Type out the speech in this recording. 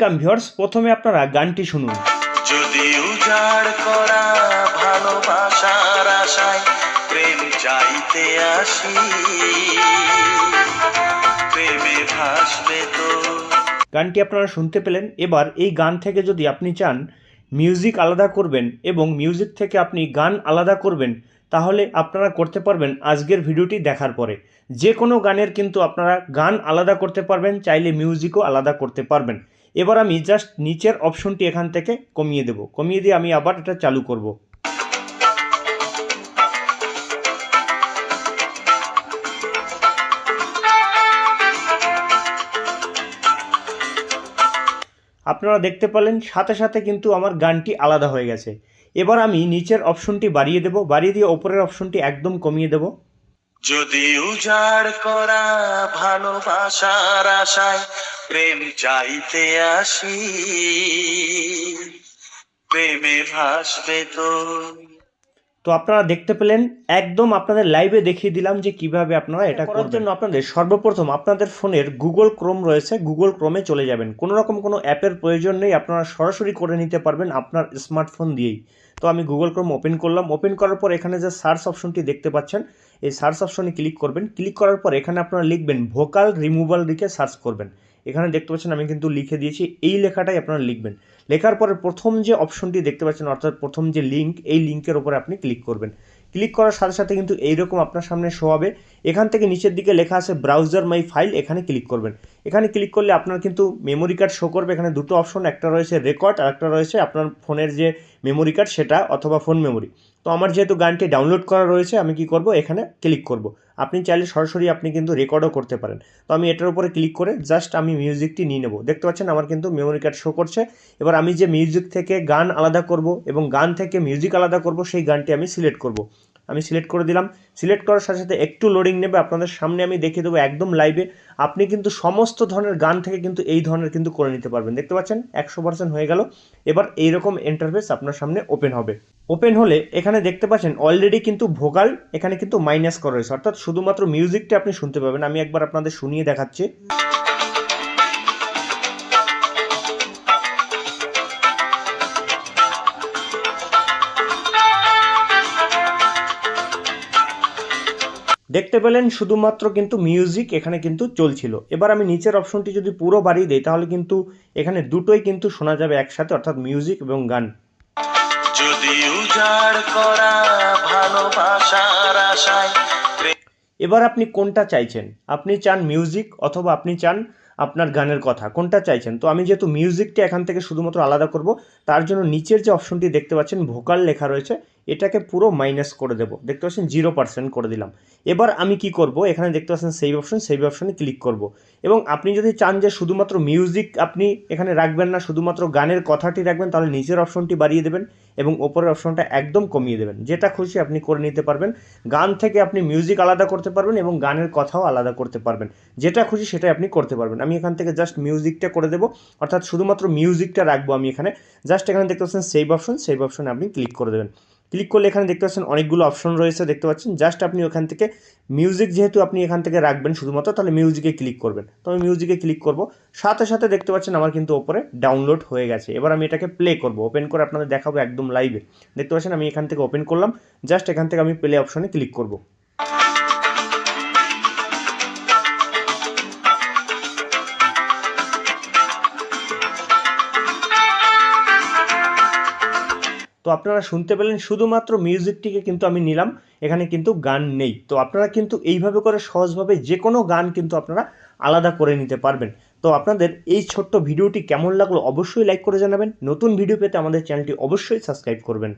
কাম viewers প্রথমে আপনারা গানটি শুনুন। যদি উজাড় করা ভালোবাসার আশায় প্রেম চাইতে আসি প্রেমে ভাসবে তো। গানটি আপনারা শুনতে পেলেন। এবার এই গান থেকে যদি আপনি চান মিউজিক আলাদা করবেন এবং মিউজিক থেকে আপনি গান আলাদা করবেন তাহলে আপনারা করতে পারবেন আজকের ভিডিওটি দেখার পরে। যে কোনো গানের কিন্তু আপনারা গান আলাদা করতে পারবেন চাইলে মিউজিকও আলাদা করতে পারবেন। এবার আমি জাস্ট নিচের অপশনটি এখান থেকে কমিয়ে দেব। কমিয়ে দিয়ে আমি আবার এটা চালু করব। আপনারা দেখতে পেলেন, সাথে সাথে কিন্তু আমার গানটি আলাদা হয়ে গেছে। এবার আমি নিচের অপশনটি বাড়িয়ে দেব। বাড়িয়ে দিয়ে ওপরের অপশনটি একদম কমিয়ে দেব। যদি উজাড় করা ভালোবাসার আশায় প্রেম চাইতে আসি প্রেমে ভাসবে তো তো আপনারা দেখতে পেলেন একদম আপনাদের লাইভে দেখিয়ে দিলাম যে কীভাবে আপনারা এটা করার জন্য আপনাদের সর্বপ্রথম আপনাদের ফোনের গুগল ক্রোম রয়েছে গুগল ক্রোমে চলে যাবেন। কোনো রকম কোনো অ্যাপের প্রয়োজন নেই আপনারা সরাসরি করে নিতে পারবেন আপনার স্মার্টফোন দিয়েই। তো আমি গুগল ক্রোম ওপেন করলাম। ওপেন করার পর এখানে যে সার্চ অপশনটি দেখতে পাচ্ছেন এই সার্চ অপশনে ক্লিক করবেন। ক্লিক করার পর এখানে আপনারা লিখবেন ভোকাল রিমুভাল লিখে সার্চ করবেন। এখানে দেখতে পাচ্ছেন আমি কিন্তু লিখে দিয়েছি, এই লেখাটাই আপনারা লিখবেন। লেখার পরে প্রথম যে অপশনটি দেখতে পাচ্ছেন, অর্থাৎ প্রথম যে লিঙ্ক, এই লিঙ্কের ওপরে আপনি ক্লিক করবেন। ক্লিক করার সাথে সাথে কিন্তু এইরকম আপনার সামনে শো হবে। এখান থেকে নিচের দিকে লেখা আছে ব্রাউজার মাই ফাইল এখানে ক্লিক করবেন। এখানে ক্লিক করলে আপনার কিন্তু মেমোরি কার্ড শো করবে। এখানে দুটো অপশন, একটা রয়েছে রেকর্ড আর একটা রয়েছে আপনার ফোনের যে মেমোরি কার্ড সেটা অথবা ফোন মেমোরি তো আমার যেহেতু গানটি ডাউনলোড করা রয়েছে, আমি কি করব? এখানে ক্লিক করব। আপনি চাইলে সরাসরি আপনি কিন্তু রেকর্ডও করতে পারেন। তো আমি এটার উপরে ক্লিক করে জাস্ট আমি মিউজিকটি নিয়ে নেব। দেখতে পাচ্ছেন আমার কিন্তু মেমোরি কার্ড শো করছে। এবার আমি যে মিউজিক থেকে গান আলাদা করব এবং গান থেকে মিউজিক আলাদা করব, সেই গানটি আমি সিলেক্ট করব। আমি সিলেক্ট করে দিলাম। সিলেক্ট করার সাথে সাথে একটু লোডিং নেবে, আপনাদের সামনে আমি দেখিয়ে দেবো একদম লাইভে আপনি কিন্তু সমস্ত ধরনের গান থেকে কিন্তু এই ধরনের কিন্তু করে নিতে পারবেন। দেখতে পাচ্ছেন, একশো পার্সেন্ট হয়ে গেল। এবার এইরকম ইন্টারফেস আপনার সামনে ওপেন হবে। ওপেন হলে এখানে দেখতে পাচ্ছেন অলরেডি কিন্তু ভোকাল এখানে কিন্তু মাইনাস করা রয়েছে। অর্থাৎ শুধুমাত্র মিউজিকটা আপনি শুনতে পাবেন। আমি একবার আপনাদের শুনিয়ে দেখাচ্ছি। দেখতে পেলেন শুধুমাত্র কিন্তু মিউজিক এখানে কিন্তু চলছিল। এবার আমি নিচের অপশনটি যদি পুরো বাড়িয়ে দিই তাহলে কিন্তু এখানে দুটোই কিন্তু শোনা যাবে একসাথে অর্থাৎ মিউজিক এবং গান। যদি উজাড় করা ভালোবাসার আশায় এবার আপনি কোনটা চাইছেন? আপনি চান মিউজিক অথবা আপনি চান আপনার গানের কথা? কোনটা চাইছেন? তো আমি যেহেতু মিউজিকটা এখান থেকে শুধুমাত্র আলাদা করব তার জন্য নিচের যে অপশনটি দেখতে পাচ্ছেন ভোকাল লেখা রয়েছে। এটাকে পুরো মাইনাস করে দেবো। দেখতে পাচ্ছেন জিরো পার্সেন্ট করে দিলাম। এবার আমি কি করব? এখানে দেখতে পাচ্ছেন সেভ অপশন সেভ অপশনে ক্লিক করব। এবং আপনি যদি চান যে শুধুমাত্র মিউজিক আপনি এখানে রাখবেন না, শুধুমাত্র গানের কথাটি রাখবেন, তাহলে নিচের অপশনটি বাড়িয়ে দেবেন এবং ওপরের অপশনটা একদম কমিয়ে দেবেন। যেটা খুশি আপনি করে নিতে পারবেন। গান থেকে আপনি মিউজিক আলাদা করতে পারবেন এবং গানের কথাও আলাদা করতে পারবেন। যেটা খুশি সেটাই আপনি করতে পারবেন। আমি এখান থেকে জাস্ট মিউজিকটা করে দেবো। অর্থাৎ শুধুমাত্র মিউজিকটা রাখব আমি এখানে। জাস্ট এখানে দেখতে পাচ্ছেন সেভ অপশন সেভ অপশনে আপনি ক্লিক করে দেবেন। ক্লিক করলে এখানে দেখতে পাচ্ছেন অনেকগুলো অপশন রয়েছে, দেখতে পাচ্ছেন। জাস্ট আপনি ওখান থেকে মিউজিক যেহেতু আপনি এখান থেকে রাখবেন শুধুমাত্র, তাহলে মিউজিকে ক্লিক করবেন। তো আমি মিউজিকে ক্লিক করব। সাথে সাথে দেখতে পাচ্ছেন আমার কিন্তু ওপরে ডাউনলোড হয়ে গেছে। এবার আমি এটাকে প্লে করব। ওপেন করে আপনাদের দেখাবো একদম লাইভে দেখতে পাচ্ছেন আমি এখান থেকে ওপেন করলাম। জাস্ট এখান থেকে আমি প্লে অপশনে ক্লিক করব। তো আপনারা শুনতে পেলেন শুধুমাত্র মিউজিকটিকে কিন্তু আমি নিলাম, এখানে কিন্তু গান নেই। তো আপনারা কিন্তু এইভাবে করে সহজভাবে যে কোনো গান কিন্তু আপনারা আলাদা করে নিতে পারবেন। তো আপনাদের এই ছোট্ট ভিডিওটি কেমন লাগল অবশ্যই লাইক করে জানাবেন। নতুন ভিডিও পেতে আমাদের চ্যানেলটি অবশ্যই সাবস্ক্রাইব করবেন।